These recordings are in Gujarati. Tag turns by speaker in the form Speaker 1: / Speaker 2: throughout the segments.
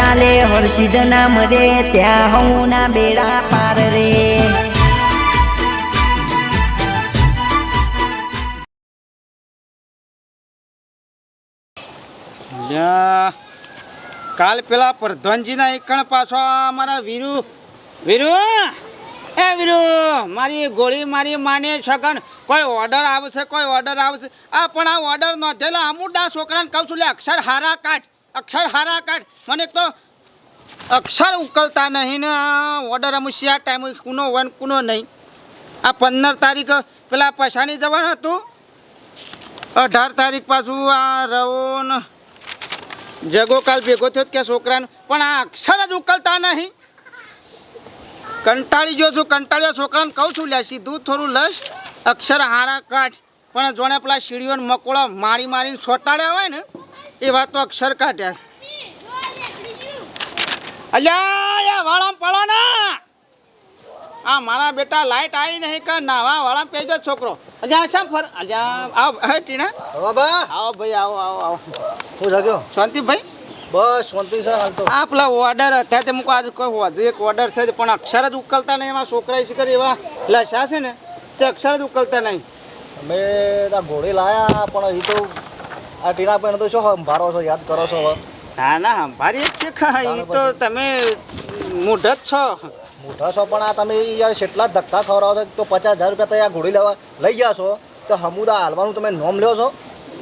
Speaker 1: ચાલે, હર્ષિદ નામ રે, ત્યાં હું ના બેડા પાર રે.
Speaker 2: કાલ પેલા પ્રધાનજીના એકણ પાછો અમારા વીરુ વીરુ એ વીરુ, મારી ગોળી મારી માને છગન, કોઈ ઓર્ડર આવશે, કોઈ ઓર્ડર આવશે. આ પણ આ ઓર્ડર નોંધેલા અમુરદા છોકરાને કહું છું લે અક્ષર હારા કાઢ. અક્ષર હારા કાઢ. મને તો અક્ષર ઉકલતા નહીં ને ઓર્ડર અમુસ્યા ટાઈમ કુનો વન, કુનો નહીં. આ પંદર તારીખ, પેલા પૈસાની જવાનું હતું અઢાર તારીખ પાછું આ રવો ને જગો કાલ ભેગો થયો કે છોકરાને. પણ આ અક્ષર જ ઉકલતા નહીં. કંટાળી ગયો છું, કંટાળ્યો છોકરાને કહું છું લે સીધું થોડું લસ. અક્ષર હારા કાઢ. પણ જોણે પેલા સીડીઓને મકોળો મારી મારીને છોટાડ્યા હોય ને એ વાત તો અક્ષર કાઢ્યા અલ્યા વાળા પડો ને. આ મારા બેટા લાઈટ આવી નહીં કે નાવા વાળા પેજો છોકરો. અલ્યા શા ફર? અલ્યા આવ હે ટીણા?
Speaker 3: હવે બા.
Speaker 2: આવો ભાઈ આવો આવો આવો.
Speaker 3: હું જાગ્યો?
Speaker 2: શાંતિ ભાઈ
Speaker 3: બસ શાંતિ છે હાલ તો.
Speaker 2: આ પેલા ઓર્ડર હતા તે મૂકો આજે કોઈ વધુ એક ઓર્ડર છે પણ અક્ષર જ ઉકલતા નહીં એમાં છોકરા શીખર એવા? લશા છે ને? તે અક્ષર જ ઉકલતા નહીં.
Speaker 3: અમે ઘોડી લાયા પણ એ તો આ ટીના પણ તો શું સંભાળો છો યાદ કરો છો હવે?
Speaker 2: ના ના સંભારી જ છે ખા એ તો તમે મૂઢ જ છો.
Speaker 3: મૂઢ છો પણ આ તમે યાર કેટલા ધક્કા ખવડાવો છો તો પચાસ હજાર રૂપિયા તો આ ઘોડી લેવા લઈ ગયા છો. તો હમુદા હાલવાનું તમે નોમ લ્યો છો?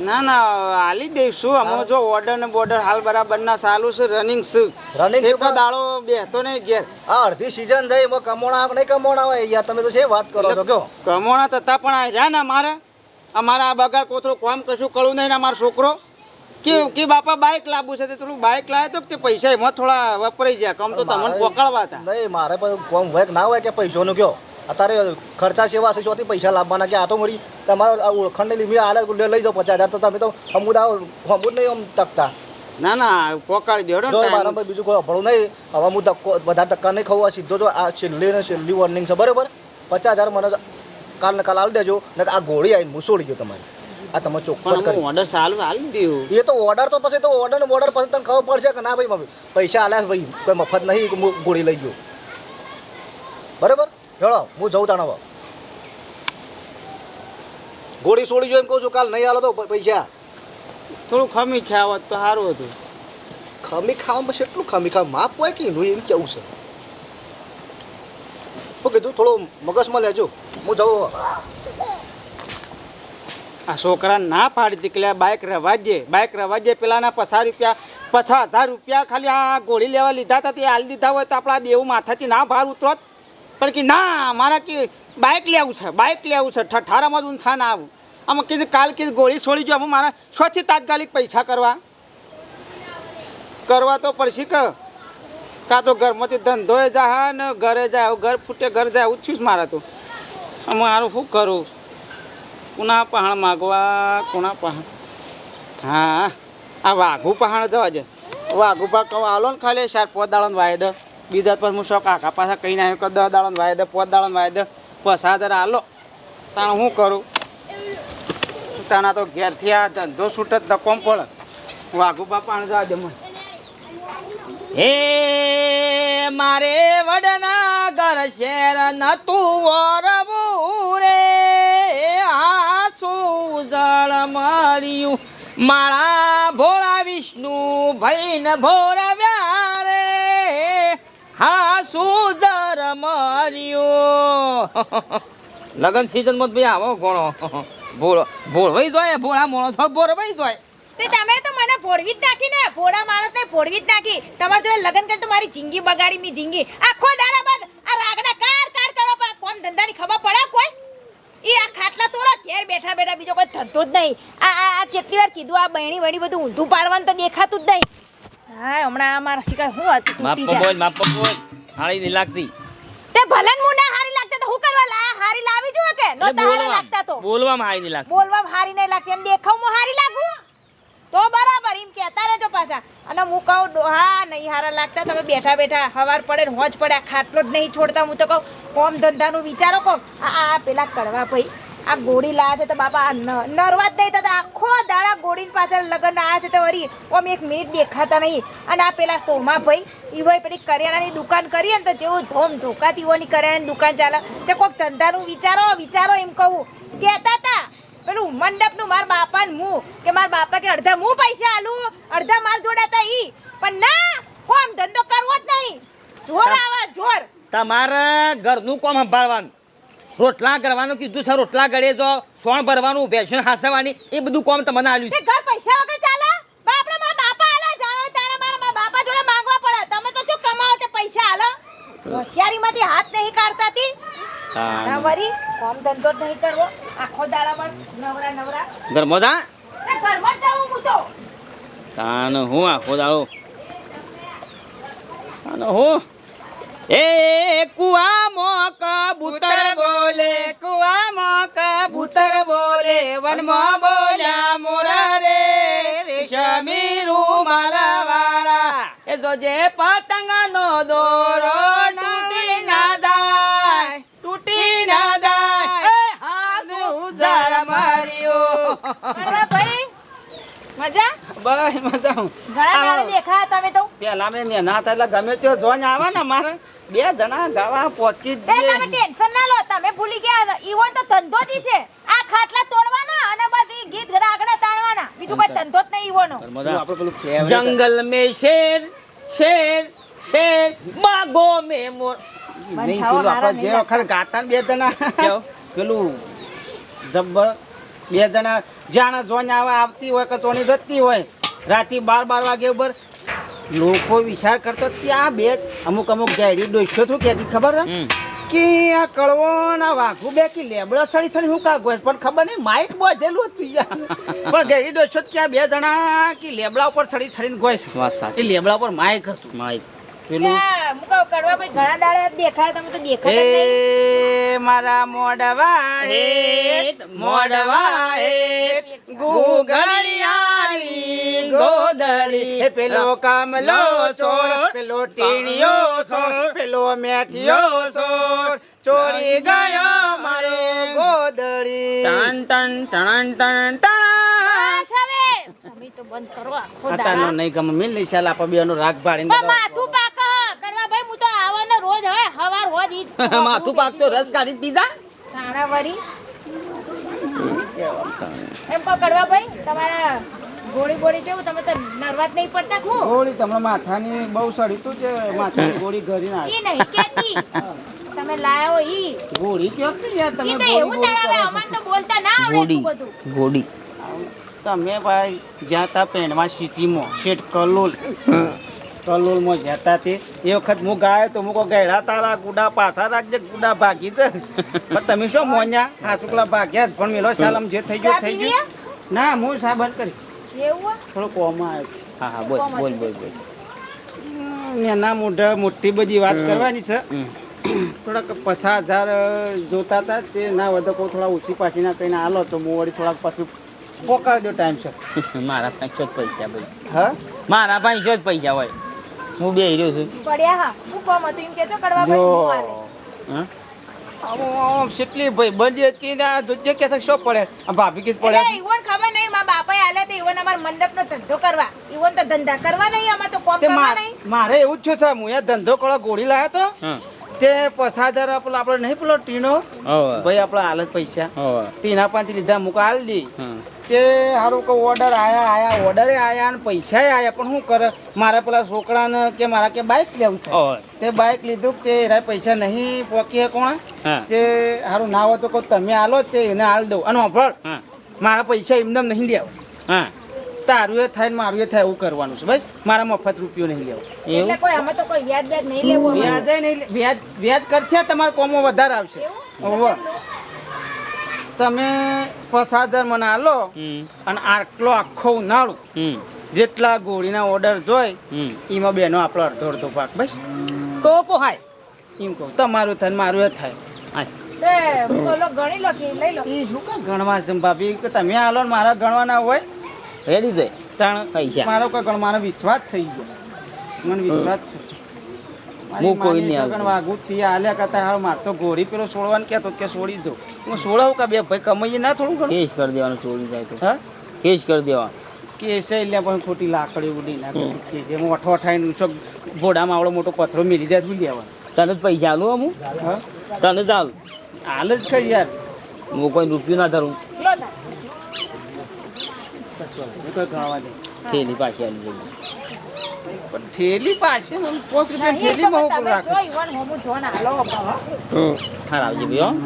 Speaker 2: ના ના હાલી દઈશું. અમે જો ઓર્ડર ને બોર્ડર હાલ બરાબર ના ચાલુ છે રનિંગ છે.
Speaker 3: રનિંગ
Speaker 2: એક દાડો બેહતો નહીં ઘેર.
Speaker 3: આ અડધી સિઝન થઈ કમોણા નહીં કમોણા હોય યાર તમે તો છે વાત કરો છો કયો
Speaker 2: કમોણા થતા પણ આ રહ્યા ને અમારે અમારા આ બગાડ કોમ કશું કળું નહીં ને અમારો છોકરો. કે કે બાપા બાઇક લાવવું છે તે થોડું બાઇક લાવે તો તે પૈસા એમાં થોડા વપરાઈ જાય કમ તો તમને પકડવા હતા.
Speaker 3: નહીં મારે પણ કોમ હોય ના હોય કે પૈસાનું કયો? અત્યારે ખર્ચા સેવા છે શોથી પૈસા લાવવાના કે આ તો મળી. તમારો ઓળખણની લીમી હાલે લઈ જાઓ પચાસ હજાર તો તમે તો અમુદા અમુદ નહીં આમ તકતા.
Speaker 2: ના ના પોકાળી દેવડો
Speaker 3: જો મારા. પર બીજું કોઈ અભળું નહીં હવે હું ધક્કો વધારે ધક્કા નહીં ખવું આ સીધો જો આ છેલ્લી ને છેલ્લી વોર્નિંગ છે બરાબર? પચાસ હજાર મને કાલ ને કાલ આલ દેજો ને આ ગોળી આવીને છોડી ગયો તમારે. આ તમે ચોખ્ખટ
Speaker 2: પણ
Speaker 3: કરી.
Speaker 2: ઓર્ડર સારું હાલી દીધું.
Speaker 3: એ તો ઓર્ડર તો પછી તો ઓર્ડર ઓર્ડર પછી તમને ખબર પડશે કે ના ભાઈ પૈસા આલ્યા ભાઈ કોઈ મફત નહીં ગોળી લઈ ગયો. બરાબર? હેળો હું જઉં તાણ ગોળી સોડી જો એમ કહું છું કાલ નહીં આલો તો પૈસા.
Speaker 2: થોડું ખમી ખ્યા તો સારું હતું.
Speaker 3: ખમી ખાવામાં પછી એટલું ખમી ખાવા માપ હોય કે એનું એમ કેવું છે? શું કીધું, થોડો મગજમાં લેજો. હું જવું
Speaker 2: આ છોકરા ના પાડી હતી કે બાઇક રવાજે બાઇક રવાજે પેલાના પચાસ રૂપિયા પચાસ હજાર રૂપિયા ખાલી આ ગોળી લેવા લીધા હતા, તે હાલી દીધા હોય તો આપણા દેવું માથાથી ના ભાર ઉતરોત પણ કે ના, મારા કે બાઇક લેવું છે બાઇક લેવું છે ઠઠારામાં જ ઊંધા ના આવું. આમાં કીધું, કાલ કીધું, ગોળી છોડી જો, આમાં મારા સ્વચ્છ તાત્કાલિક પૈસા કરવા. કરવા તો પડશે કે કાં તો ઘરમાંથી ધંધોએ જાય ને ઘરે જાય ઘર ફૂટે ઘર જાય આવું જ મારે તો. મારું શું કરું? કુના પહાણ માગવા, કુના પહાણ. હા, આ વાઘુ પહાણ જવા છે વાઘુ પા આલો ને ખાલી સાર પોત દાડો વાયદ બીજા પછી હું શોખ આખા પાછા કહીને આવ્યો કે દસ દાડો વાયદ પોત દાડો વાયદ પચાસ હજાર આલો તાણ શું કરું? તાણા તો ઘેરથી આ ધંધો છૂટ જ ધક્કોમ પડે. વાઘુ પા જવા દે મને.
Speaker 1: હે મારે વડના ઘર શેર નતું વરવું રે. હાસું જળ મર્યું. મારા ભોળા વિષ્ણુ ભૈન ભોરવ્યા રે. હાસું જળ મર્યું. લગન સિઝનમાં ભાઈ આવો ઘણો ભોળ ભોળ ભાઈ જોઈએ ભોળા માણસ ભોળ ભાઈ જાય.
Speaker 4: તે તમે તો મને ભોળવી જ નાખી ને. ભોળા માણસને ભોળવી જ નાખી. તમારા જોડે લગ્ન કરી તો મારી જિંદગી બગાડી મી જિંદગી. આખો દાડા બાદ આ રાગડા કાર કાર કરો પણ કોમ ધંધાની ખબર પડે કોઈ? ઈ આ ખાટલા તોડો ઘેર બેઠા બેઠા બીજો કોઈ ધંધો જ નહીં. આ આ આ જેટલી વાર કીધું આ બહેણી વણી બધું ઊંધું પાડવાનું તો દેખાતું જ નહીં. હા હમણાં આ મારા શિકાર હું હતું
Speaker 5: માપ બોલ માપ બોલ હાળી નહીં લાગતી.
Speaker 4: તે ભલે મુના હારી લાગતા તો હું કરવા લા હારી લાવી જો કે? નો
Speaker 5: એટલે
Speaker 4: લાગતા તો.
Speaker 5: બોલવામાં હારી નહીં લાગતી.
Speaker 4: બોલવામાં હારી નહીં લાગતી. અને દેખાવમાં હારી લાગુ? તો બરાબર, એમ કહેતા રહેજો પાછા. અને હું કહું હા, નહીં, હારા લાગતા, તમે બેઠા બેઠા હવાર પડે ને હોજ પડે ખાટલો જ નહીં છોડતા. હું તો કહું, કોમ ધંધાનું વિચારો કહું આ આ પેલા કડવા ભાઈ, આ ગોળી લાયા છે તો બાપા, આ નરવા જ નહીં થતા, આખો દાડા ગોળીની પાછળ લગ્ન આવ્યા છે તો વરી, ઓમ એક મિનિટ દેખાતા નહીં. અને આ પેલા સોમા ભાઈ ઈવોય પેલી કરિયાણાની દુકાન કરીએ ને તો જેવું ધોમ ધોકાતી ઈવોની કરિયાણાની દુકાન ચાલે. તે કોઈક ધંધાનું વિચારો વિચારો એમ કહું. કહેતા હતા પેલું મંડપનું મારા બાપા ને હું કે મારા બાપા કે અડધા હું પૈસા આલું અડધા માલ જોડાતા ઈ. પણ ના કોમ ધંધો કરવો જ નહીં. જોર આવે જોર.
Speaker 1: તમારે ઘરનું કોમ સંભાળવાનું. રોટલા કરવાનું કીધું છે રોટલા ગળે જો સોણ ભરવાનું ભેસણ હાસવાની એ બધું કોમ તમને આલ્યું છે.
Speaker 4: ઘર પૈસા વગર ચાલે? બાપરે મારા બાપા આલા જાણો તારે મારા મારા બાપા જોડે માંગવા પડે. તમે તો શું કમાવો તે પૈસા આલો? હોશિયારીમાંથી હાથ નહીં કાઢતા તી. વરી કોમ ધંધો જ નહીં કરવો. આખો દાડામાં નવરા નવરા.
Speaker 1: ઘરમાં
Speaker 4: તે ઘરમાં જાઉં હું તો.
Speaker 1: તાન હું આખો દાડો. તાન હું. એ કુવા મોક બુતર બોલે
Speaker 2: કુવામાં કબૂતર બોલે વનમાં બોલ્યા મોરા રે.
Speaker 1: રેશમી રૂમાલા વાળા. એ જોજે પતંગ નો દોરો.
Speaker 4: મજા?
Speaker 2: બસ મજા
Speaker 4: દેખા તમે
Speaker 2: પેલા હતા એટલે ગમે તે જોઈને આવે ને બે જણા ગાવા પહોંચી જ
Speaker 4: ટેન્શન ના લો તમે ભૂલી ગયા ઈવન તો ધંધો જ છે. આ ખાટલા તોડવાના અને બધી ગીત રાગડા તાણવાના. બીજું કોઈ ધંધો જ નહીં ઈવનો.
Speaker 1: જંગલ મે શેર શેર શેર બાગો મે મોર.
Speaker 2: નહીં પેલું જે વખત ગાતા બે જણા પેલું જબ્બર બે જણા જાણે જોઈને આવે આવતી હોય કે ચોની જતી હોય. રાતે બાર બાર વાગે ઉપર લોકો વિચાર કરતો કે આ બે અમુક અમુક ગાડી ડોસ્યો શું કહેતી ખબર છે. કે આ કળવો ના વાઘું બે કે લેબડા સડી સડી હું કાગો પણ ખબર નહીં માઇક બોધેલું હતું યાર. પણ ઘેરી ડોસ્યો કે આ બે જણા કે લેબડા ઉપર સડી સડીને ગોય છે.
Speaker 1: વાત
Speaker 2: એ લેબડા ઉપર માઇક હતું.
Speaker 1: માઇક.
Speaker 2: પેલું
Speaker 4: કડવા ભાઈ ઘણા દાડે દેખાય તમે તો દેખાતા જ નહીં.
Speaker 2: એ મારા મોડવા મોડવા ગુગળિયાની ગોદડી. પેલો કમલો ચોર પેલો ટીણીયો છોડ પેલો મેઠિયો છોડ ચોરી ગયો મારો ગોદળી.
Speaker 1: ટન ટન ટણ ટણ ટણ
Speaker 4: તો બંધ કરો આખો દાડા.
Speaker 2: નહીં ગમે. મિલ નહીં ચાલ આપણે બેનો રાગ પાડીને
Speaker 4: પણ માથું પાક કડવા ભાઈ હું તો આવવાનો રોજ હવે હવાર રોજ ઈ
Speaker 1: માથું પાકતો રસ કાઢી પીધા?
Speaker 4: કાણા વરી. એમ પકડવા ભાઈ તમારા ગોળી ગોળી જેવું તમે તો નર્વાત નહીં પડતા ખું
Speaker 2: ગોળી તમને માથાની બહુ સડી તું છે માથાની ગોળી ઘરી ના
Speaker 4: ઈ નહીં કેતી તમે લાયો ઈ.
Speaker 2: ગોળી કયો કે યાર તમે ગોળી
Speaker 4: એવું
Speaker 2: કરો
Speaker 4: અમાર તો બોલતા ના આવડે બધું.
Speaker 1: ગોળી.
Speaker 2: તમે ભાઈ જ્યાં તા પેણવા સિટીમાં શેઠ કલોલ. કલોલમાં જતા તે. એ વખત હું ગાયો તો મુકો ગયડા તારા ગુડા પાછા રાખજે ગુડા ભાગી દે. પણ તમે શું મોન્યા હાચુકલા ભાગ્યા જ પણ મેલો ચાલ આમ જે થઈ ગયો થઈ ગયો. ના હું સાબર કરી? થોડો કોમમાં આવ્યો
Speaker 1: હા હા બોલ બોલ બોલ બોલ.
Speaker 2: નેના મોઢા મોટી બધી વાત કરવાની છે. થોડાક પચાસ હજાર જોતા હતા તે ના વધકો કોઈ થોડા ઓછી પાછી ના કહીને હાલો તો હું વળી થોડાક પાછું પોકાડજો ટાઈમ છે
Speaker 1: મારા પાસે જ પૈસા ભાઈ
Speaker 2: હા?
Speaker 1: મારા પાસે જ પૈસા હોય. હું બે હીરો છું.
Speaker 4: પડ્યા હા. શું કોમ હતું? એમ કેતો કરવા ભાઈ હું આવે.
Speaker 2: આમ આમ કેટલી ભાઈ બંધી હતી ને આ દૂજે કે છે પડે? આ ભાભી કે પડે
Speaker 4: ઈવોન ખબર નહીં મારા બાપાએ આલ્યા તો ઈવોન અમાર મંડપનો ધંધો કરવા. ઈવન તો ધંધા કરવા નહીં અમાર તો કોમ કરવા નહીં.
Speaker 2: મારે એવું જ છે હું ધંધો કરો ગોળી લાવ્યો તો. તે પસાદર પેલો આપણે નહીં પેલો ટીનો ભાઈ આપણા હાલત પૈસા. ટીના પાંચ લીધા મુકા હાલ દી.
Speaker 1: હા.
Speaker 2: તે સારું કે ઓર્ડર આયા આયા ઓર્ડરે આયા અને પૈસા આયા. પણ શું કરે? મારા પેલા છોકરાને કે મારા કે બાઇક લેવું છે. તે બાઇક લીધું કે એરા પૈસા નહીં પોકી કોણ? તે સારું ના હોય તો કહું તમે હાલો જ તે એને હાલ દઉં. અને વાપર મારા પૈસા એમને નહીં લેવું
Speaker 1: હા.
Speaker 2: તારું એ થાય ને મારું એ થાય એવું કરવાનું છે ભાઈ મારા મફત રૂપિયો નહીં લેવો
Speaker 4: એટલે
Speaker 1: એવું
Speaker 4: કોઈ આમાં તો કોઈ વ્યાજ વ્યાજ નહીં લેવો
Speaker 2: વ્યાજ નહીં વ્યાજ વ્યાજ કરશે તમારા કોમો વધારે આવશે. હોવે. તમે પચાસ હજાર મને આલો અને આટલો આખો ઉનાળો જેટલા ગોળીના ઓર્ડર જોઈ
Speaker 1: હમ.
Speaker 2: એમાં બેનો આપણો અડધો અડધો પાક બસ.
Speaker 1: તો પોહાય
Speaker 2: એમ કહું તમારું થાય મારું એ થાય.
Speaker 1: હાય.
Speaker 4: તે હું તો લો ગણી લો કે લઈ લો.
Speaker 2: એ શું કા ગણવા છે ભાભી? કે તમે આલો ને મારા ગણવાના હોય?
Speaker 1: રેડી જાય
Speaker 2: ત્રણ
Speaker 1: પૈસા.
Speaker 2: મારો કોઈ ગણ મારો વિશ્વાસ થઈ ગયો. મને વિશ્વાસ છે.
Speaker 1: હું કોઈ નહીં આવતો.
Speaker 2: વાગું તે આલ્યા કરતા હા માર તો ગોરી પેલો છોડવાનું કહેતો કે છોડી દો. હું છોડાવું કે બે ભાઈ કમાઈએ ના થોડું ઘણું?
Speaker 1: કેસ કરી દેવાનું છોડી જાય તો.
Speaker 2: હા?
Speaker 1: કેસ કરી દેવાનું.
Speaker 2: કેસ છે એટલે પણ ખોટી લાકડી ઉડી નાખે કે છે હું અઠો અઠાઈને સબ ઘોડામાં આવડો મોટો પથરો મેલી જાય ભૂલી આવવા
Speaker 1: તને જ પૈસા આલું અમુક
Speaker 2: હા?
Speaker 1: તને જ આલું.
Speaker 2: હાલ જ કઈ યાર.
Speaker 1: હું કોઈ રૂપિયું ના ધરું.
Speaker 4: લો તાર.
Speaker 2: એ કોઈ ગણવા દે.
Speaker 1: થેલી પાછી આલી જઈએ
Speaker 2: પણ થેલી પાસે મને પાંચ રૂપિયા
Speaker 4: ખબર
Speaker 2: ઉપર
Speaker 4: તમે
Speaker 2: રાખે.
Speaker 4: હોમું.
Speaker 1: હા આવજે ભાઈ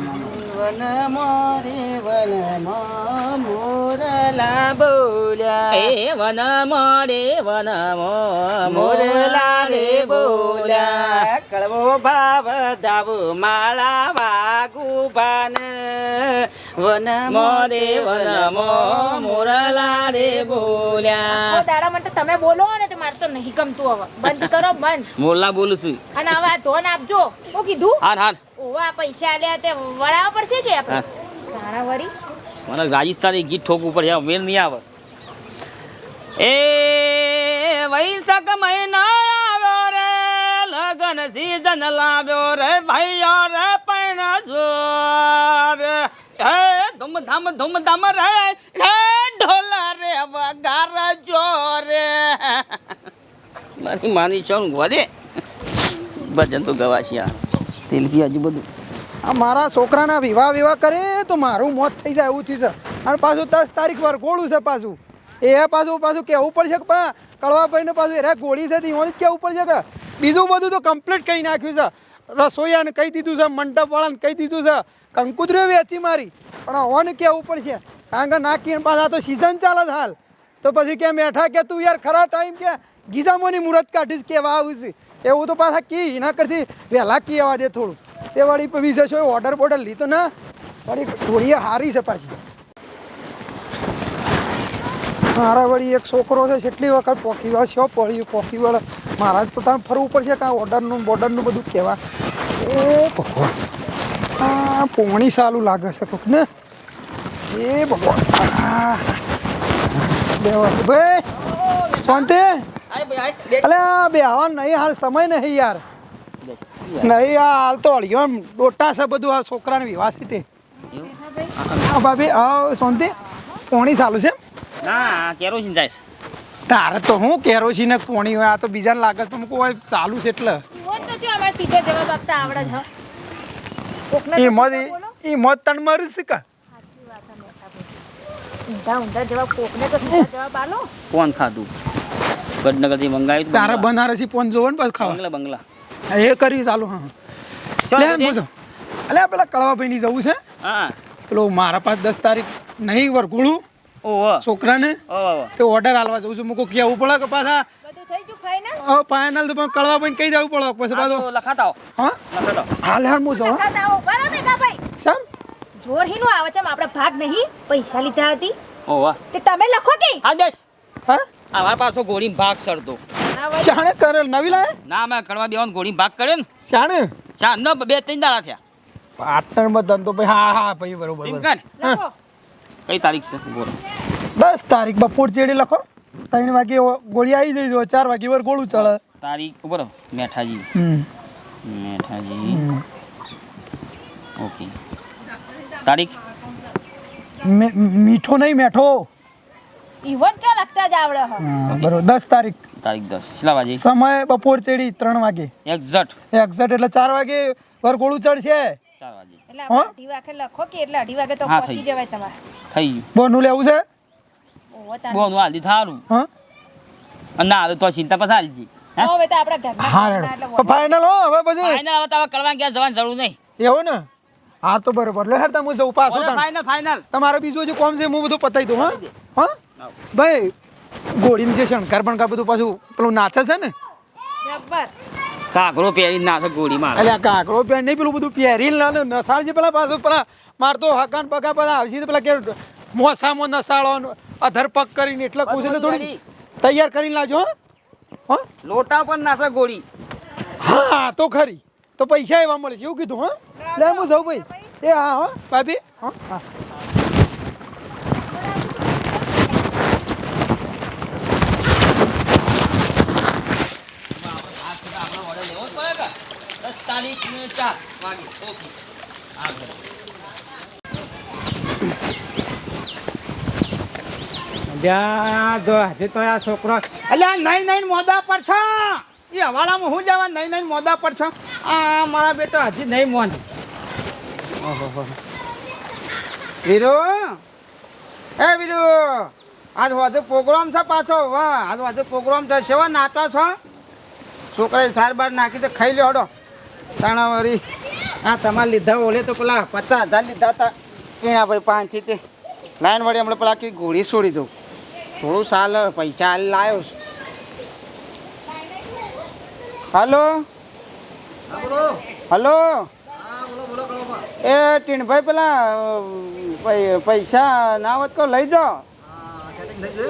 Speaker 1: વન
Speaker 2: મોરે રે વનમાં મોરલા બોલ્યા
Speaker 1: એ વનમાં રે વનમાં
Speaker 2: મોરલા રે બોલ્યા. કળવો ભાવ દાવ માળા વાગુ ભાન. વન
Speaker 1: મોરે વન મોરલા રે બોલ્યા.
Speaker 4: દાડા માટે તમે બોલો ને. તો નહીં ગમતું હવે. બંધ કરો બંધ.
Speaker 1: મોરલા બોલું છું.
Speaker 4: અને હવે આ ધોન આપજો. હું કીધું?
Speaker 1: હાર હાર.
Speaker 4: ઓવા પૈસા આલ્યા તે વળાવવા પડશે કે આપણે? તારા વરી
Speaker 1: મને રાજસ્થાની ગીત ઠોક ઉપર જાવ મેલ નહીં આવે. એ વૈશાખ મહિના આવ્યો રે લગન સીઝન લાવ્યો રે ભાઈઓ રે પૈણા જો હે, ધૂમ ધામ ધૂમ ધામ રે, હે, ઢોલા રે વગાર જો રે. મારી માની છો ગોદે ભજન તો ગવાશિયા. તેલફી હજુ બધું.
Speaker 6: આ મારા છોકરાના વિવાહ વિવાહ કરે તો મારું મોત થઈ જાય એવું થયું છે. અને પાછું દસ તારીખ વાર ગોળું છે પાછું. એ પાછું પાછું કહેવું પડશે કે પા કળવાભાઈને પાછું એરે ગોળી છે તે કેવું પડશે કે? બીજું બધું તો કમ્પ્લીટ કહી નાખ્યું છે. રસોઈયાને કહી દીધું છે, મંડપવાળાને કહી દીધું છે, કંકુતરીઓ વેચી મારી. પણ હોને કહેવું પડશે? કારણ કે નાખીને પાછા તો સિઝન ચાલે છે હાલ. તો પછી કે મેઠા કે તું યાર ખરા ટાઈમ કે ગીઝામોની મુહૂર્ત કાઢીશ કેવા આવું છે? એવું તો પાછા કી, એના કરતી વહેલા કહેવા દે થોડું. તે વળી વિશેષ ઓર્ડર બોર્ડર લીધો ના, વળી થોડી હારી છે પાછી. મારા વળી એક છોકરો છે કેટલી વખત પોકી વાળ છો પડ્યું પોકી વાળ મારા જ પોતાને ફરવું પડશે કાં ઓર્ડરનું બોર્ડરનું બધું કહેવા એ ભગવાન આ પોણી સારું લાગે છે કોક ને? એ ભગવાન. ભાઈ શાંતિ? અલે આ બે આવા નહીં હાલ સમય નહીં યાર. નહીં આ હાલ તો અળિયો એમ ડોટા છે બધું આ છોકરાને વિવાસી તે. ભાભી હા શાંતિ? પોણી સારું છે
Speaker 1: ના કેરોસીન જાય
Speaker 6: તારે તો હું કેરોસીન ને પોણી હોય આ તો બીજાને લાગે તો મૂકવું હોય ચાલુ છે એટલે.
Speaker 4: ઈવન તો જો અમારે સીધો જવાબ આપતા આવડે
Speaker 6: એ મત એ મત તન મારું છે કા
Speaker 1: કોણ ખાધું? ગઢનગરથી મંગાવ્યું હતું
Speaker 6: તારા બનારસી પોન જોવો ને પાછું ખાવા.
Speaker 1: બંગલા બંગલા.
Speaker 6: એ કરી ચાલુ હા પૂછો? પેલા કળવાભાઈની જવું છે.
Speaker 1: હા.
Speaker 6: પેલો મારા પાસે દસ તારીખ નહીં વરઘોડું. છોકરાને? તે ઓર્ડર આલવા જવું છું. મૂકો કેવું પડે કે પાછા?
Speaker 4: બધું થઈ ગયું ખાઈ ને
Speaker 6: ફાઇનલ તો પણ કળવા પણ કહી જવું પડે પછી પાછો હા? હાલ હાલ હું જાઉં સમ
Speaker 4: જોર હીનું આવે છે આપણે ભાગ નહીં. પૈસા લીધા હતી.
Speaker 1: ઓ વાહ.
Speaker 4: તે તમે લખો કે?
Speaker 1: હા
Speaker 6: હા?
Speaker 1: આવા પાછો ગોળી ભાગ સરતો.
Speaker 6: શાણે કરે નવી લાય?
Speaker 1: ના મેં કરવા દેવાનું ગોળી ભાગ કરે ને.
Speaker 6: શાણે?
Speaker 1: શા ન બે ત્રણ દાડા થયા.
Speaker 6: પાર્ટનરમાં ધંધો ભાઈ હા હા ભાઈ બરોબર બરોબર.
Speaker 4: લખો.
Speaker 1: કઈ તારીખ છે? બોલો.
Speaker 6: દસ તારીખ બપોર ચેડી લખો. ત્રણ વાગે ગોળી આવી જઈ ચાર વાગે વાર ગોળું ચડે.
Speaker 1: તારીખ બરો મેઠાજી.
Speaker 6: હમ.
Speaker 1: મેઠાજી. ઓકે તારીખ?
Speaker 6: મે- મીઠો નહીં મેઠો.
Speaker 4: ઈવન ચો લખતા જ આવડે હા,
Speaker 6: બરોબર. દસ તારીખ.
Speaker 1: તારીખ દસ. કેટલા વાગે?
Speaker 6: સમય બપોર ચેડી ત્રણ વાગે.
Speaker 1: એક્ઝેક્ટ
Speaker 6: એક્ઝેક્ટ એટલે ચાર વાગે વાર ગોળું ચડશે.
Speaker 1: 4 વાગે.
Speaker 4: એટલે
Speaker 6: હા?
Speaker 4: અઢી વાગે લખો કે એટલે અઢી વાગે તો
Speaker 1: હા,
Speaker 4: પહોંચી જવાય તમારે.
Speaker 1: થઈ ગયું.
Speaker 6: બોનું લેવું છે?
Speaker 4: ઓહો તાન.
Speaker 1: બોનું હાલતી થારું.
Speaker 6: હા?
Speaker 1: અને ના હાલે તો ચિંતા પછી હાલજી હે?
Speaker 4: હવે તો આપણા ઘરના
Speaker 6: હા
Speaker 4: કામના એટલે
Speaker 6: રેડો ફાઇનલ હો હવે પછી.
Speaker 1: ફાઇનલ હવે તમે કરવા ગયા જવાની જરૂર નહીં.
Speaker 6: એવું ને? હા તો બરોબર. લે હેડ હું જઉં પાછો તાણ.
Speaker 1: ફાઇનલ ફાઇનલ
Speaker 6: તમારે બીજું કોમ છે હું બધું પતાવી દઉં હા? હા? ભાઈ ગોળીનું જે શણકાર બણકાર બધું પાછું પેલું નાચે છે ને?
Speaker 4: જબ્બર.
Speaker 1: કાકરો પહેરી ના ગોળી મારે.
Speaker 6: એટલે આ પહેરી નહીં પેલું બધું પહેરી ને નસાળ છે પેલા પાછું પેલા મારતો હકાન પગા પેલા આવશે તો પેલા કે મોસામાં નસાળો અધર પગ કરીને એટલે એટલે થોડી તૈયાર કરીને લાજો હા. હા?
Speaker 1: લોટા પણ નાસે ગોળી.
Speaker 6: હા તો ખરી. તો પૈસા એવા મળે છે એવું કીધું હા. લે હું જાઉં ભાઈ. એ હા હા ભાભી હા હા
Speaker 1: આપણે લેવો જ પડે કે તારીખ ને ચાર. વાગે.
Speaker 2: આ છોકરો અલ્યા નહીં નહીં મોદા પર છો. એ હવાલામાં હું જવા? નહીં નહીં મોદા પર છો. આ મારા બેટો હજી નહીં મોન ઓહો વીરુ? એ વીરુ, આજ વાજે પ્રોગ્રામ છે પાછો. આજ વાજે પ્રોગ્રામ છે. સેવા નાચો છો? છોકરાએ સાર બાર નાખી તો ખાઈ હડો. તાણા વળી હા તમારે લીધા ઓલે તો પેલા પચાસ હજાર લીધા હતા. પીણા ભાઈ પાંચ તે. લાઈન વળી હમણાં પેલા કઈ ગોળી છોડી દઉં. થોડું સાલ, પૈસા હાલ લાવ્યો હલો? હલો? એ ટીણભાઈ પેલા પૈસા ના હોત તો લઈ જાઓ. હવે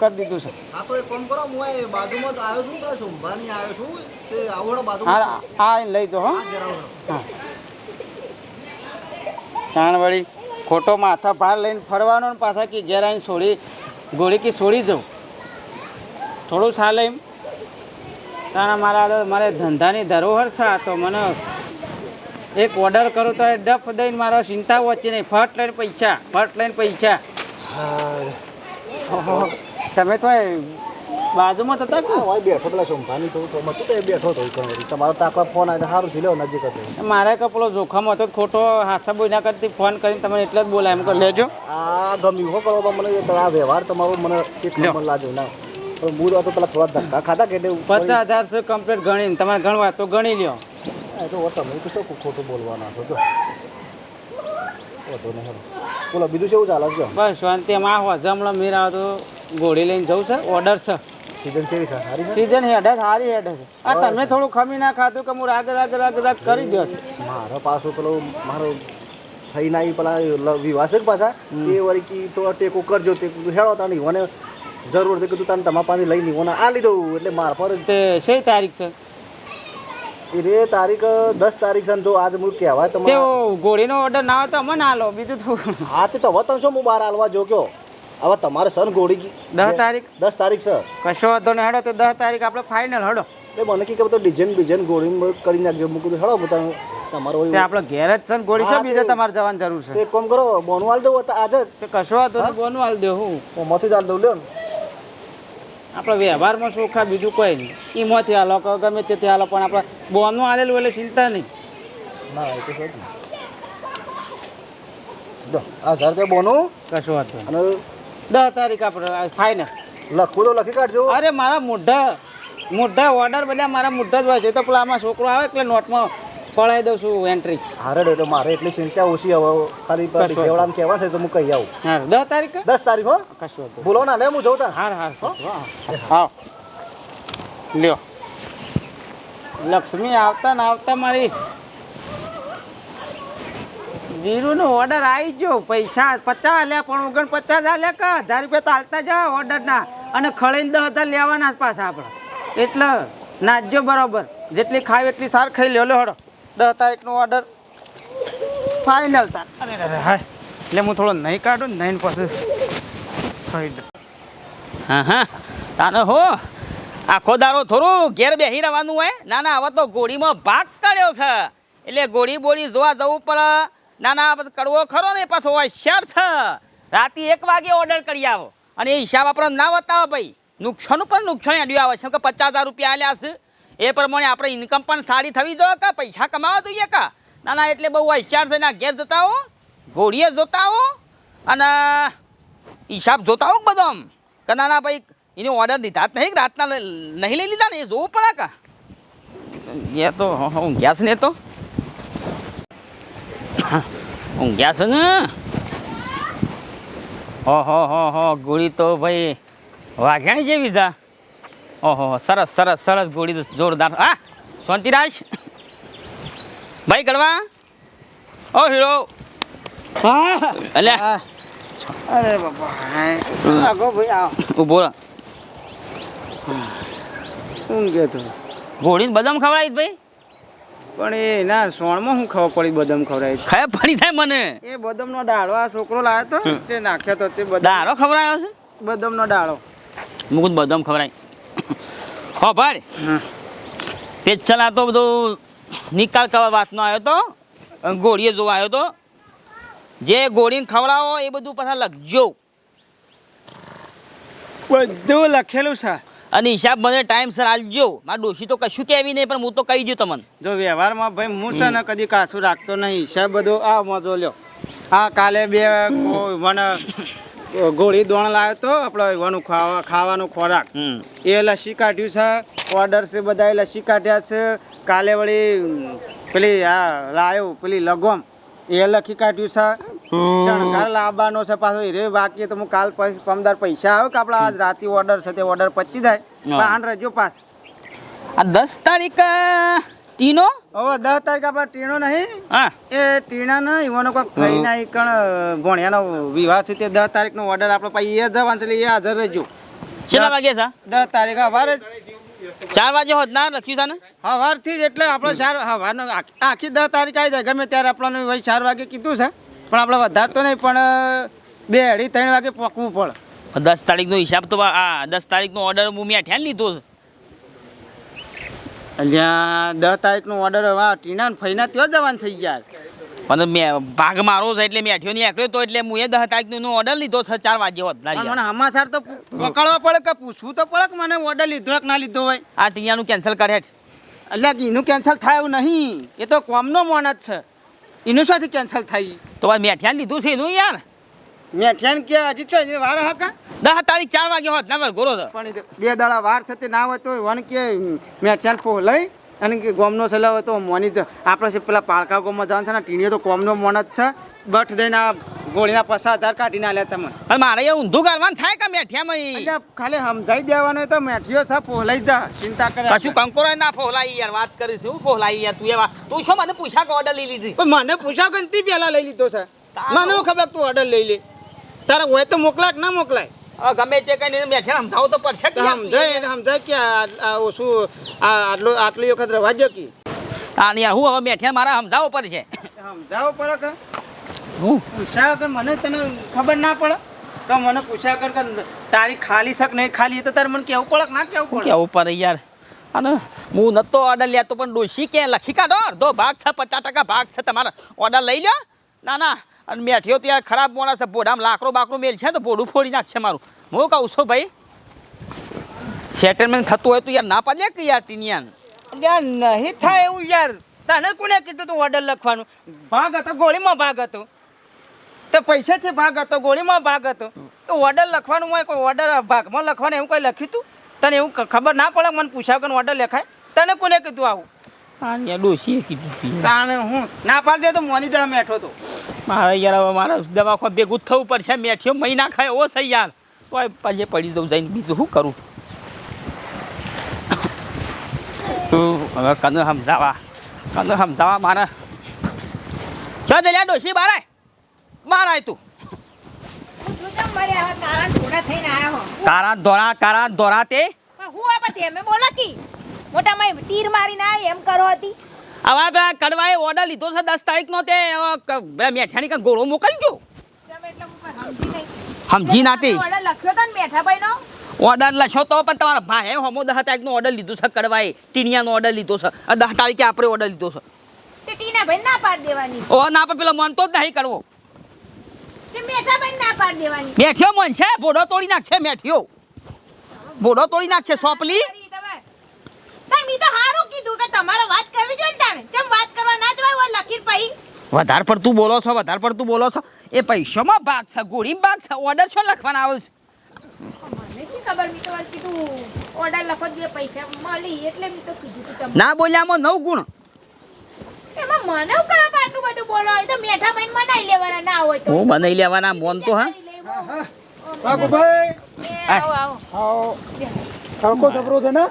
Speaker 2: કરી દીધું છે.
Speaker 3: હા તો એક કામ કરો હું અહીં બાજુમાં જ આવ્યો છું કે સોમભાની આવ્યો છું તે આવડો બાજુ
Speaker 2: હા આ લઈ દો હો. હા તાણ વળી ખોટો માથા ભાર લઈને ફરવાનો ને પાછા કે ઘેર આવીને છોડી ગોળી કે છોડી જવું થોડું ચાલે એમ. તાણા મારા મારે ધંધાની ધરોહર છે આ તો મને એક ઓર્ડર કરું તો ડફ દઈને મારો ચિંતા વચ્ચે નહીં ફટ લઈને પૈસા ફટ લઈને પૈસા. ઓહો, તમે તો બાજુમાં થતા
Speaker 3: કે? હોય બેઠો પેલા સોમભાની તો તો મતું તો બેઠો તો તમારો તાકો ફોન આવે સારું થી લો નજીક હતો.
Speaker 2: મારે કપડો જોખમ હતો ખોટો હાથા બોલ ના કરતી ફોન કરીને તમે એટલે જ બોલાય. એમ કહો લેજો.
Speaker 3: આ ગમ્યું હો કરો મને આ વ્યવહાર તમારો મને એક નંબર લાગ્યો ના. પણ મૂળ તો પેલા થોડા ધક્કા ખાધા કે
Speaker 2: પચાસ હજાર છે કમ્પ્લીટ ગણીને. તમારે ગણવા તો ગણી લ્યો.
Speaker 3: એ તો તમે તો શું ખોટું બોલવાના છો? તો નહીં. બોલો બીજું શું ચાલે છે?
Speaker 2: બસ શાંતિ. માં આ હજમણો મેર આવે તો ગોળી લઈને જવું છે. ઓર્ડર છે.
Speaker 3: સીઝન કેવી છે? સારી
Speaker 2: સીઝન હેડ સારી હેડ છે. આ તમે થોડું ખમી ના ખાધું કે હું રાગ રાગ રાગ રાગ કરી દો
Speaker 3: મારો પાછો પેલો મારો થઈ ના પેલા વિવાસક પાછા? એ વળી કી તો ટેકો કરજો તે કીધું હેડો તા નહીં મને જરૂર છે કીધું તને તમારા પાસે લઈ નહીં આ લીધું એટલે મારા પર
Speaker 2: તે છે તારીખ છે?
Speaker 3: એ તારીખ દસ તારીખ છે જો આજ હું કહેવાય
Speaker 2: તમે ગોળીનો ઓર્ડર ના હોય તો મને ના લો બીજું તો
Speaker 3: હા તે તો હવે તમે શું બહાર હાલવા જો કયો? હવે તમારે સન ગોળી
Speaker 2: દસ તારીખ?
Speaker 3: દસ તારીખ છે.
Speaker 2: કશો વાંધો નહીં હડો તો દસ તારીખ આપણે ફાઇનલ હડો.
Speaker 3: એ મને કી કે તો ડિઝાઇન બિઝાઇન ગોળી કરી નાખજો મૂકું હેડો પોતાનું તમારો
Speaker 2: આપણે ઘેર જ છે ગોળી છે બીજે તમારે જવાની જરૂર છે.
Speaker 3: એક કામ કરો બોનું હાલ દઉં આજે
Speaker 2: કશો વાંધો બોનું હાલ દે હું.
Speaker 3: મોંમાંથી જ હાલ દઉં લ્યો ને.
Speaker 2: આપણે વ્યવહારમાં સુખા બીજું કોઈ નહીં. એમાંથી હાલો કે ગમે તે હાલો પણ આપણે બોનું હાલેલું એટલે ચિંતા નહીં.
Speaker 3: તો આ હજાર રૂપિયા બોનું.
Speaker 2: કશો વાંધો
Speaker 3: અને
Speaker 2: દસ તારીખ આપણે ફાઇનલ
Speaker 3: લખવું તો લખી કાઢજો.
Speaker 2: અરે મારા મોઢા મોઢા ઓર્ડર બધા મારા મોઢા જ હોય છે. તો પેલા આમાં છોકરો આવે એટલે નોટમાં પડાવી દઉં છું એન્ટ્રી
Speaker 3: હારે એટલે મારે એટલી ચિંતા ઓછી હવે ખાલી કેવડા કહેવા છે તો હું કહી આવું.
Speaker 2: હા દસ તારીખ?
Speaker 3: દસ તારીખ હો?
Speaker 2: કશું
Speaker 3: બોલો ના લે હું જઉં તા
Speaker 2: હાર હા? હા. લ્યો. લક્ષ્મી આવતા ને આવતા મારી વીરુનો ઓર્ડર આવી ગયો. પૈસા પચાસ આલ્યા પણ ઓગણ પચાસ આલ્યા કા હજાર રૂપિયા તો હાલતા ઓર્ડર ઓર્ડરના અને ખળીને દસ હજાર લેવાના જ પાછા આપણે. એટલે નાચજો બરોબર. જેટલી ખાવ એટલી સાર ખાઈ લ્યો લો હડો. દસ તારીખનો ઓર્ડર ફાઇનલ તાર અરે અરે હા એટલે હું થોડો નહીં કાઢું ને નહીં પછી થઈ દઉં
Speaker 1: હા હા. તાને હો. આખો દારો થોડું ઘેર બેસી રહેવાનું હોય. ના ના હવે તો ગોળીમાં ભાગ કાઢ્યો છે. એટલે ગોળી બોળી જોવા જવું પડે. ના ના આ બધો કડવો ખરો ને પાછો હોશિયાર છે. રાતે એક વાગે ઓર્ડર કરી આવો. અને એ હિસાબ આપણે ના બતાવો ભાઈ. નુકસાન પણ નુકસાન એડ્યું આવે છે. કે પચાસ હજાર રૂપિયા આલ્યા છે. એ પ્રમાણે આપણે ઇન્કમ પણ સારી થવી જોઈએ કે પૈસા કમાવા જોઈએ કા? ના ના, એટલે બહુ હોશિયાર છે ના ઘેર જતા હો, ઘોડીએ જોતા હો અને હિસાબ જોતા હો બધો આમ કે ના ના, ભાઈ, એને ઓર્ડર દીધા જ નહીં, રાતના નહીં લઈ લીધા ને, એ જોવું પડે કા? એ તો ઊંઘ્યા છે ને તો. તો ઊંઘ્યા છે ને? ઓહો હો હો ગોળી તો ભાઈ વાઘાણી જેવી છે ઓહો સરસ સરસ સરસ ગોળી જોરદાર. હા શાંતિરાજ. ભાઈ ગળવા. ઓ હીરો.
Speaker 2: હા.
Speaker 1: અલ્યા
Speaker 2: અરે બાપા આગો ભાઈ આવ.
Speaker 1: ઊભો
Speaker 2: શું તો?
Speaker 1: ગોળીને બદામ ખવડાવી ભાઈ?
Speaker 2: પણ એ ના સોણમાં હું ખબર પડી બદામ ખવડાય
Speaker 1: ખયા પડી થાય મને.
Speaker 2: એ બદામનો ડાળો આ છોકરો લાવ્યો તો તે નાખ્યો તો તે બદામ.
Speaker 1: દારો ખવડાવ્યો છે?
Speaker 2: બદામનો ડાળો.
Speaker 1: મુકુદ બદામ ખવડાય. હો ભાઈ. તે ચલા તો બધું નિકાલ કરવા વાતનો આવ્યો તો ગોળીએ જોવા આવ્યો તો. જે ગોળીને ખવડાવો એ બધું પાછા લખજો.
Speaker 2: બધું લખેલું છે.
Speaker 1: અને હિસાબ મને ટાઈમસર આલજો મારા ડોશી તો કશું કહેવી નહીં પણ હું તો કહી દઉં તમને.
Speaker 2: જો વ્યવહારમાં ભાઈ હું છે ને કદી કાશું રાખતો નહીં. હિસાબ બધો આ મજો લ્યો. આ કાલે બે મને ગોળી દોણ લાવ્યો તો આપણો એવાનું ખાવા ખાવાનો ખોરાક. એ લસ્સી કાઢ્યું છે ઓર્ડર છે બધા લસ્સી કાઢ્યા છે. કાલે વળી પેલી આ લાયો પેલી લગોમ. એ લખી કાઢ્યું છે. શણગાર લાવવાનો છે પાછો. રે બાકી તો હું કાલ પમદાર પૈસા આવે કે આપણા આજ રાતે ઓર્ડર છે તે ઓર્ડર પતી જાય. પણ રજો પાસ
Speaker 1: આ દસ તારીખ ટીનો?
Speaker 2: હવે દસ તારીખ આપણે ટીણો નહીં.
Speaker 1: હા.
Speaker 2: એ ટીણા ને ઈવાનો કોઈ ભાઈના ઈ કણ ભણ્યાનો વિવાહ છે તે દસ તારીખનો ઓર્ડર આપણે પછી એ જવાનું છે એ હાજર રહેજો.
Speaker 1: કેટલા વાગે છે?
Speaker 2: દસ તારીખ હવારે
Speaker 1: ચાર વાગે હોત ના લખ્યું છે ને?
Speaker 2: સવારથી જ એટલે આપણે ચાર સવારનો આખી આખી દસ તારીખ આવી જાય ગમે ત્યારે આપણને ભાઈ ચાર વાગે કીધું છે પણ આપણે વધારે તો નહીં પણ બે અઢી ત્રણ વાગે પકવું પડે.
Speaker 1: દસ તારીખનો હિસાબ તો આ દસ તારીખનો ઓર્ડર હું મેં અઠ્યાને લીધો છે.
Speaker 2: અહીંયા દસ તારીખનો ઓર્ડર હવે ટીના ને ફઈના ત્યાં જવાનું થઈ ગયા.
Speaker 1: પણ મેં ભાગ મારો છે એટલે મેઠ્યો નહીં એકલો તો એટલે હું એ દસ તારીખનો ઓર્ડર લીધો છે ચાર વાગે હોત.
Speaker 2: મને સમાચાર તો પકડવા પડે કે પૂછવું તો પડે કે મને ઓર્ડર લીધો કે ના લીધો હોય.
Speaker 1: આ ટીયાનું કેન્સલ કરે
Speaker 2: એટલે એનું કેન્સલ થાય એવું નહીં. એ તો કોમનો મોન જ છે. એનું શાથી કેન્સલ થાય.
Speaker 1: તો મેઠ્યા લીધું છે એનું યાર.
Speaker 2: મેઠિયાન કે હજી છો વાર વાર હકા?
Speaker 1: દહ તારીખ ચાર વાગે હોત ના ગોરો
Speaker 2: પણ બે દાડા વાર છે તે ના હોય તો વન કે મેઠિયાન પો લઈ અને કે ગોમનો સલાહ હોય તો મોની આપણે છે પેલા પાળકા ગોમમાં જવાનું છે ને ટીણીઓ તો કોમનો મોન જ છે. બઠ દઈને આ ગોળીના પસાર કાઢી ના લેતા તમને
Speaker 1: પણ મારે એ ઊંધું કરવાનું થાય કે
Speaker 2: મેઠિયામાં ખાલી સમજાઈ દેવાનું તો મેઠિયો છે પોહલાઈ જા ચિંતા કરે
Speaker 1: કશું કંકોરો ના ફોલાઈ યાર વાત કરીશ હું ફોલાઈ યાર તું એ વાત? તું શું મને પૂછા કે ઓર્ડર લઈ લીધી?
Speaker 2: મને પૂછા કે તી પહેલા લઈ લીધો છે. મને ખબર તું ઓર્ડર લઈ લે? તારે હોય તો મોકલાય કે ના મોકલાય?
Speaker 1: ગમે તે કઈ મેઠે સમજાવો તો પડશે
Speaker 2: સમજાય સમજાય કે આ આટલો આટલી વખત રવા દો કે.
Speaker 1: હા હું હવે મેઠે મારા સમજાવવો પડશે.
Speaker 2: સમજાવો પડે કે?
Speaker 1: હું?
Speaker 2: પૂછ્યા વગર મને તને ખબર ના પડે? તો મને પૂછ્યા કર તારી ખાલી શક નહીં ખાલી તો તારે મને કેવું પડે કે ના કેવું પડે?
Speaker 1: કેવું પડે યાર. અને હું નતો ઓર્ડર લેતો પણ ડોશી કે લખી કાઢો અડધો ભાગ છે પચાસ ટકા ભાગ છે તમારા. ઓર્ડર લઈ લો ના ના, અને મેઠ્યો ત્યાં ખરાબ મોડા છે બોડામાં લાકડો બાકડો મેલ છે તો બોડું ફોડી નાખશે મારું. હું કહું છું ભાઈ? સેટલમેન્ટ થતું હોય તો યાર ના પાડે કે યાર ટીનિયાન.
Speaker 2: યાર, નહીં થાય એવું યાર. તને કોને કીધું તું ઓર્ડર લખવાનું? ભાગ હતો, ગોળીમાં ભાગ હતો. તો પૈસાથી ભાગ હતો, ગોળીમાં ભાગ હતો. તો ઓર્ડર લખવાનું હોય, કોઈ ઓર્ડર ભાગમાં લખવાનું, એવું કોઈ લખ્યું તું? તને એવું ખબર ના પડે મને પૂછાવ કે ઓર્ડર લખાય? તને કોને કીધું આવું?
Speaker 1: હા ડોશીએ કીધું તું
Speaker 2: તાણે હું? ના પાડી દે તો મોની જા મેઠો તો.
Speaker 1: મારે યાર મારા મારે દવાખો ભેગું થવું પડશે. મેઠ્યો મહિના ખાય. ઓ સહી યાર તો પછી પડી જવું જઈને બીજું શું કરું? તું હવે કને સમજાવા? કને સમજાવા મારા? ચો દે ડોશી બારે? મારા તું.
Speaker 4: કારણ કેમ મારે આવા કાળા ઘોડા થઈને આયા હો?
Speaker 1: કારા દોરા કારા દોરા તે?
Speaker 4: હું આ બધી બોલો કી મોટા માઈ તીર મારીને આવી એમ કરો હતી.
Speaker 1: હવે પેલા કડવાએ ઓર્ડર લીધો છે દસ તારીખનો તે મેઠાની કાંઈ ગોળો મોકલજો
Speaker 4: સમજી
Speaker 1: નાતી
Speaker 4: ઓર્ડર લખ્યો તો ને બેઠા ભાઈ
Speaker 1: ઓર્ડર લખો તો પણ તમારા ભાઈ હમો દસ તારીખનો ઓર્ડર લીધો છે કડવાએ. ટીનિયાનો ઓર્ડર લીધો છે. દસ તારીખે આપણે ઓર્ડર લીધો છે.
Speaker 4: તે ટીના ભાઈ ના પાડ દેવાની.
Speaker 1: ઓ ના પણ પેલો મનતો જ નહીં કરવો.
Speaker 4: તે
Speaker 1: મેઠિયો મન છે? ભોડો તોડી નાખશે મેઠિયો બોડો તોડી નાખશે સોપલી.
Speaker 4: તાર મી તો હારું કીધું કે તમારે વાત કરવી જોઈએ ને તારે કેમ વાત કરવા ના જવાય લખીર પહી.
Speaker 1: વધારે પડતું બોલો છો વધારે પડતું બોલો છો. એ પૈસામાં ભાગ છે ગોળીમાં ભાગ છે ઓર્ડર છો લખવાના આવે છે?
Speaker 4: મને શી ખબર મી તો વાત કીધું ઓર્ડર લખો દે પૈસા મળી એટલે મી તો કીધું તમને.
Speaker 1: ના બોલ્યામાં નવ ગુણ.
Speaker 4: એમાં મને હું કરવા આટલું બધું બોલો તો મેઠા ભાઈ મનાઈ લેવાના ના હોય તો.
Speaker 1: હું લેવાના મોન તો હા?
Speaker 6: વાઘુભાઈ
Speaker 4: એ આવો આવો.
Speaker 6: આવો. તડકો જબરો છે ને?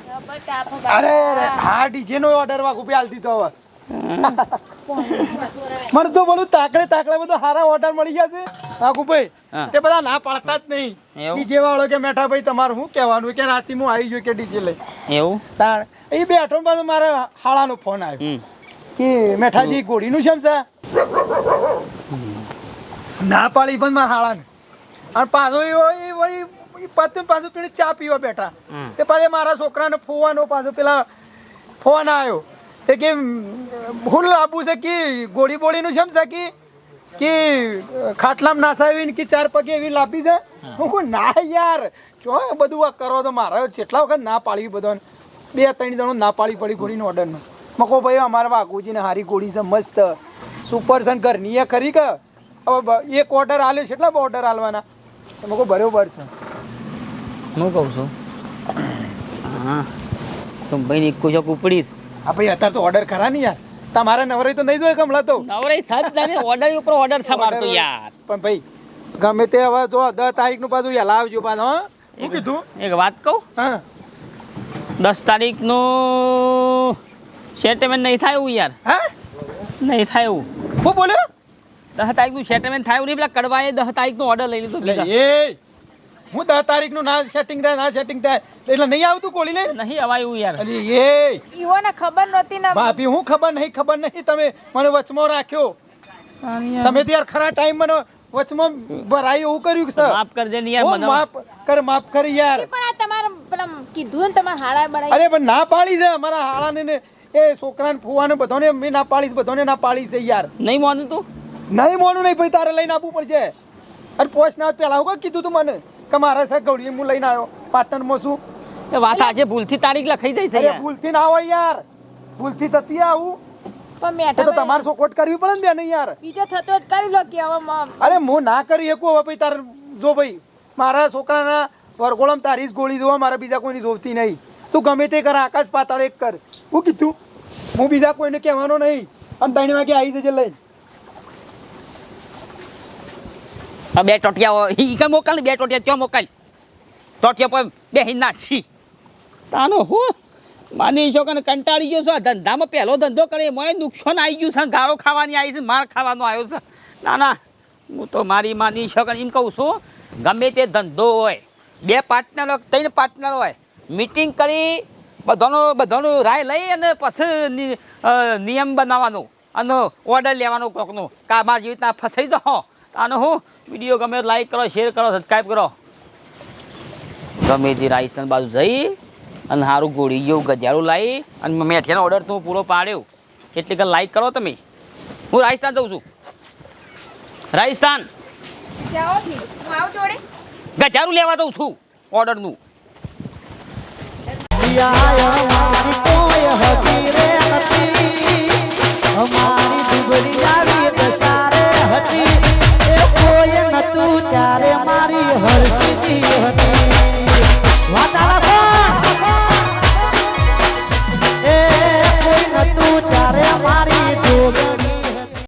Speaker 6: અરે અરે હા ડીજે નો ઓર્ડર વાઘુભાઈ આલતી તો હવે. મને તો બોલું તાકડે તાકડે બધો સારા ઓર્ડર મળી ગયા છે. વાઘુભાઈ તે બધા ના પાડતા જ નહીં. ડીજે વાળો કે મેઠા ભાઈ તમારે શું કહેવાનું? કે રાતે હું આવી ગયો કે ડીજે લઈ
Speaker 1: એવું?
Speaker 6: તાણ એ બેઠો ને પાછો મારે હાળાનો ફોન આવ્યો. કે મેઠાજી ગોળીનું નું છે? ના પાડી પણ મારા હાળાને. અને પાછો એ વળી પાછું પાછું પેલી ચા પીવા બેઠા. તે પાછે મારા છોકરાને ફોવાનો પાછો પેલા ફોન આવ્યો તે કે ભૂલ આપું છે કે? ગોળી બોળીનું છે એમ છે કે? કે ખાટલામાં નાસાવીને કે ચાર પગે એવી લાપી છે? હું. કહું ના યાર. જો બધું આ કરો તો મારા કેટલા વખત ના પાડવી બધાને. બે ત્રણ જણો ના પાડી પડી ગોળીનો ઓર્ડરનો. મકો ભાઈ અમારા વાઘુજીને હારી ગોળી છે મસ્ત. સુપર છે ઘરની એ ખરી કે? હવે એક ઓર્ડર આલ્યો કેટલા ઓર્ડર આલવાના? મકો બરોબર છે?
Speaker 1: હું કહું છું? હા. તો ભાઈ એક ચોક ઉપડીશ
Speaker 6: આ ભાઈ અત્યારે તો ઓર્ડર ખરા ને યાર? તમારે નવરાઈ તો નહીં જોઈએ કમલા તો?
Speaker 1: નવરાઈ સાત તને ઓર્ડર ઉપર ઓર્ડર સમારતો યાર.
Speaker 6: પણ ભાઈ ગમે તે હવે જો દસ તારીખનું પાછું યાર આવજો પાછો હા. શું કીધું?
Speaker 1: એક વાત કહું?
Speaker 6: હા.
Speaker 1: દસ તારીખનું સેટલમેન્ટ નહીં થાય એવું યાર.
Speaker 6: હા?
Speaker 1: નહીં થાય એવું.
Speaker 6: હું બોલ્યો?
Speaker 1: દસ તારીખનું સેટલમેન્ટ થાય નહીં પેલા કડવાએ દસ તારીખનો ઓર્ડર લઈ લીધો
Speaker 6: એ હું દસ તારીખનું ના સેટિંગ થાય ના સેટિંગ થાય એટલે નહીં આવતું કોળી લઈને?
Speaker 1: નહીં અવાયું યાર.
Speaker 6: અરે એ.
Speaker 4: ઈવોને ખબર નહોતી ના.
Speaker 6: ભાભી હું ખબર નહીં ખબર નહીં તમે મને વચમાં રાખ્યો. તમે તો યાર ખરા ટાઈમ મને વચમાં ભરાય એવું કર્યું સર?
Speaker 1: માફ કરજે ને યાર મને.
Speaker 6: માફ કર માફ કર યાર.
Speaker 4: પણ આ તમારે પેલા કીધું ને તમારે હાડા બળાઈ.
Speaker 6: અરે પણ ના પાડી છે મારા હાળાને ને એ છોકરાને ફુવાને બધાને મેં ના પાડી બધાને ના પાડી છે યાર.
Speaker 1: નહીં માનું તું?
Speaker 6: નહીં મોનું નહીં ભાઈ તારે લઈને આપવું પડશે. અરે પોચ ના પેલા હું કીધું તું મને કે મારા સાહેબ ગૌરી હું લઈને આવ્યો પાટણમાં શું
Speaker 1: એ વાત આજે ભૂલથી તારીખ લખાઈ જાય છે
Speaker 6: ભૂલથી ના હોય યાર. ભૂલથી થતી આવું.
Speaker 4: પણ
Speaker 6: તો તો તમારે સપોર્ટ કરવી પડે ને બેન યાર.
Speaker 4: બીજો થતો જ કરી લો કે હવે
Speaker 6: અરે હું ના કરી શકું હવે ભાઈ તારે જો ભાઈ મારા છોકરાના વરગોળમ તારી જ ગોળી જોવા મારા બીજા કોઈની જોવતી નહીં. તું ગમે તે કર આકાશ પાતાળ એક કર. હું કીધું હું બીજા કોઈને કહેવાનો નહીં. અને ત્રણ વાગે આવી જજે લઈને.
Speaker 1: આ બે ટોટિયા હોય, કઈ મોકલ ને બે ટોટિયા ત્યાં મોકલ? ટોટિયા પર બે હિન્ના છી તાનો હું માની છો કે કંટાળી ગયો છો. ધંધામાં પહેલો ધંધો કરે મોય નુકસાન આવી ગયું છે. ગારો ખાવાની આવી છે માર ખાવાનો આવ્યો છે. ના ના હું તો મારી માની છો એમ કહું છું ગમે તે ધંધો હોય બે પાર્ટનર હોય ત્રણ પાર્ટનર હોય મીટિંગ કરી બધાનો બધાનો રાય લઈ અને પછી નિયમ બનાવવાનો અને ઓર્ડર લેવાનો કોકનો. કા મારા જેવી રીતના ફસાઈ દો આનો હું વીડિયો ગમે લાઈક કરો શેર કરો સબસ્ક્રાઈબ કરો ગમે તે રાજસ્થાન બાજુ જઈ અને સારું ગોળી ગયું ગજારું લાવી અને મેઠિયાનો ઓર્ડર તો પૂરો પાડ્યો એટલે કે લાઈક કરો તમે હું રાજસ્થાન જઉં છું રાજસ્થાન
Speaker 4: જાઓ જી હું આવું જોડે
Speaker 1: ગજારું લેવા દઉં છું ઓર્ડરનું
Speaker 6: કોઈ હતી